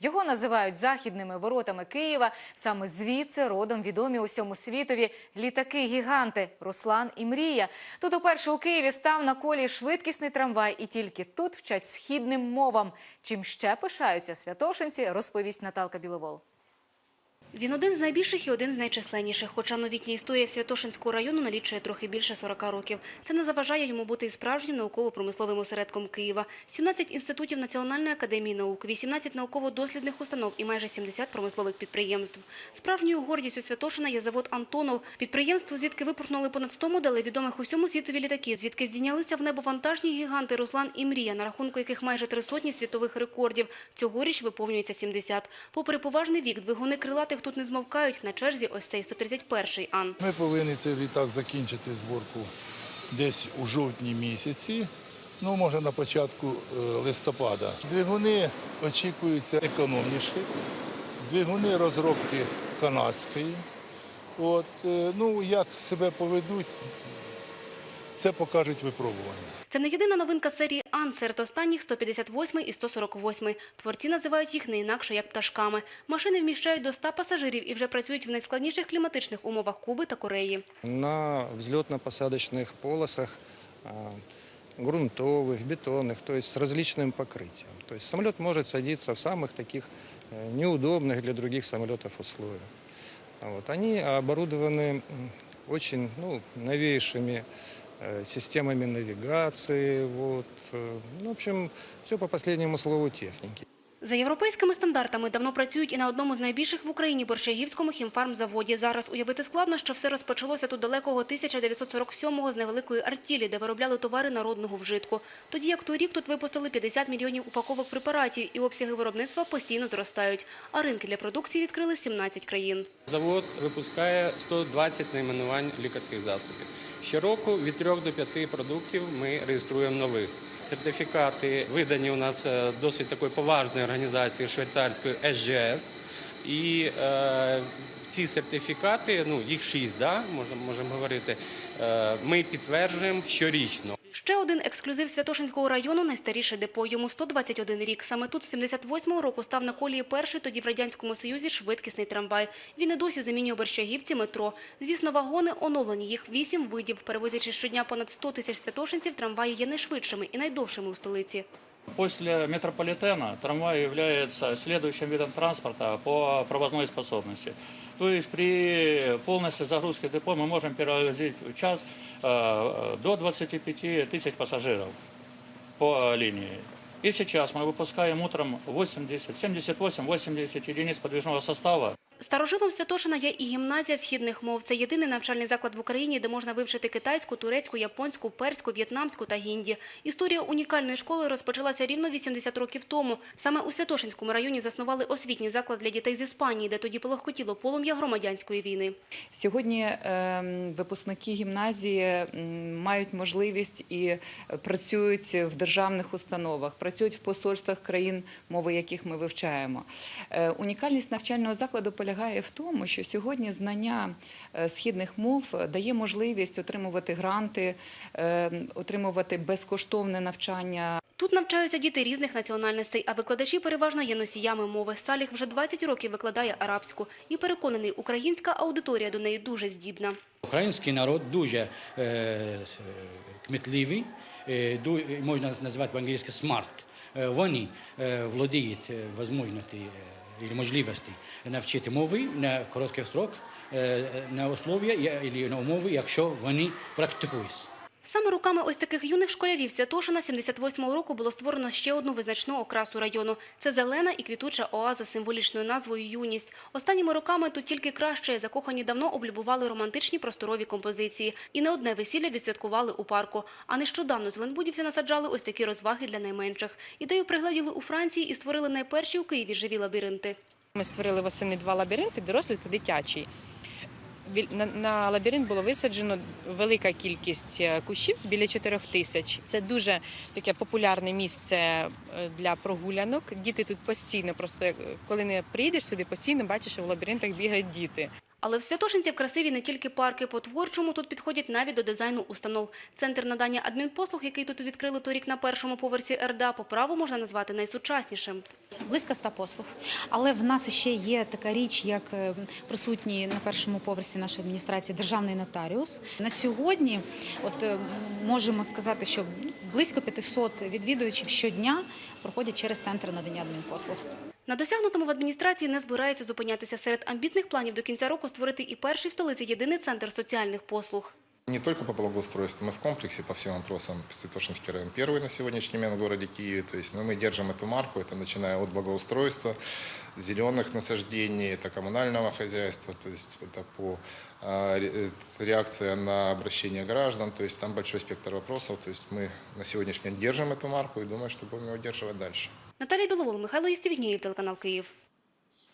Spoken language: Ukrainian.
Його називають західними воротами Києва. Саме звідси родом відомі усьому світові літаки-гіганти Руслан і Мрія. Тут уперше у Києві став на колі швидкісний трамвай, і тільки тут вчать східним мовам. Чим ще пишаються святошинці, розповість Наталка Біловол. Він один з найбільших і один з найчисленніших, хоча новітня історія Святошинського району налічує трохи більше 40 років. Це не заважає йому бути і справжнім науково-промисловим осередком Києва. 17 інститутів Національної академії наук, 18 науково-дослідних установ і майже 70 промислових підприємств. Справжньою гордістю Святошина є завод «Антонов». Підприємство, звідки випорхнули понад 100 моделей відомих усьому світові літаків, звідки здійнялися в небо вантажні гіганти Руслан і Мрія, на рахунку яких майже три сотні світових рекордів. Цьогоріч виповнюється 70. Попри поважний вік, двигуни крилатих тут не змовкають. На черзі ось цей 131-й Ан. Ми повинні цей літак закінчити зборку десь у жовтні місяці, ну може на початку е, листопада. Двигуни очікуються економніші, двигуни розробки канадської. От, е, ну, як себе поведуть, це покажуть випробування. Це не єдина новинка серії Ан серед останніх 158 і 148. Творці називають їх не інакше, як пташками. Машини вміщають до 100 пасажирів і вже працюють в найскладніших кліматичних умовах Куби та Кореї. на взлетно-посадочных полосах а, грунтовых, бетонных, то есть с различным покрытием. То есть самолет может садиться в самых таких э, неудобных для других самолетов условиях. А Вот. Они оборудованы м, очень ну, новейшими э, системами навигации. Вот. э, Ну, в общем, все по последнему слову техники. За європейськими стандартами давно працюють і на одному з найбільших в Україні Борщагівському хімфармзаводі. Зараз уявити складно, що все розпочалося тут далекого 1947-го з невеликої артілі, де виробляли товари народного вжитку. Тоді як торік тут випустили 50 мільйонів упаковок препаратів, і обсяги виробництва постійно зростають. А ринки для продукції відкрили 17 країн. Завод випускає 120 найменувань лікарських засобів. Щороку від 3 до 5 продуктів ми реєструємо нових. Сертифікати видані у нас е, досить такої поважної організації швейцарської SGS. І е, ці сертифікати, ну їх шість, да, можна можемо говорити, е, ми підтверджуємо щорічно. Ще один ексклюзив Святошинського району – найстаріше депо. Йому 121 рік. Саме тут з 78-го року став на колії перший тоді в Радянському Союзі швидкісний трамвай. Він і досі замінює Борщагівці метро. Звісно, вагони оновлені, їх вісім видів. Перевозячи щодня понад 100 тисяч святошинців, трамваї є найшвидшими і найдовшими у столиці. После метрополитена трамвай является следующим видом транспорта по провозной способности. То есть при полностью загрузке депо мы можем перевозить в час э, до 25 тысяч пассажиров по линии. И сейчас мы выпускаем утром 80, 78-80 единиц подвижного состава. Старожилом Святошина є і гімназія східних мов. Це єдиний навчальний заклад в Україні, де можна вивчити китайську, турецьку, японську, перську, в'єтнамську та гінді. Історія унікальної школи розпочалася рівно 80 років тому. Саме у Святошинському районі заснували освітній заклад для дітей з Іспанії, де тоді полохкотіло полум'я громадянської війни. Сьогодні ем, випускники гімназії мають можливість і працюють в державних установах, працюють в посольствах країн, мови яких ми вивчаємо. Е, Унікальність навчального закладу полягає в тому, що сьогодні знання е, східних мов дає можливість отримувати гранти, е, отримувати безкоштовне навчання Тут навчаються діти різних національностей, а викладачі переважно є носіями мови. Саліх вже 20 років викладає арабську і переконаний, українська аудиторія до неї дуже здібна. Український народ дуже е, кмітливий, е, ду- можна назвати по-англійськи смарт. Е, Вони е, володіють е, можливості, е, і можливості навчити мови на короткий срок, е, на условия і на умови, якщо вони практикують. Саме руками ось таких юних школярів Святошина 78-го року було створено ще одну визначну окрасу району. Це зелена і квітуча оаза з символічною назвою «Юність». Останніми роками тут тільки краще. Закохані давно облюбували романтичні просторові композиції. І не одне весілля відсвяткували у парку. А нещодавно зеленбудівці насаджали ось такі розваги для найменших. Ідею пригледіли у Франції і створили найперші у Києві живі лабіринти. Ми створили восени два лабіринти дорослий та дитячий. На лабіринт було висаджено велика кількість е, кущів біля 4 тисяч. Це дуже таке популярне місце е, для прогулянок. Діти тут постійно, просто коли не приїдеш сюди, постійно бачиш, що в лабіринтах бігають діти. Але в Святошинців красиві не тільки парки. По-творчому тут підходять навіть до дизайну установ. Центр надання адмінпослуг, який тут відкрили торік на першому поверсі РДА, по праву можна назвати найсучаснішим. близько 100 послуг. Але в нас ще є така річ, як е, присутній на першому поверсі нашої адміністрації державний нотаріус. На сьогодні, от е, можемо сказати, що близько 500 відвідувачів щодня проходять через центр надання адмінпослуг. На досягнутому в адміністрації не збирається зупинятися. Серед амбітних планів до кінця року створити і перший в столиці єдиний центр соціальних послуг. Не только по благоустройству, мы в комплексе по всем вопросам. Святошинский район первый на сегодняшний момент в городе Киеве. То есть ну, мы держим эту марку, это начиная от благоустройства, зеленых насаждений, это коммунального хозяйства, то есть это по а, ре- э, реакция на обращение граждан, то есть там большой спектр вопросов. То есть мы на сегодняшний момент держим эту марку и думаю, что будем ее удерживать дальше. Наталія Біловол, Михайло Єстівгнієв, телеканал Київ.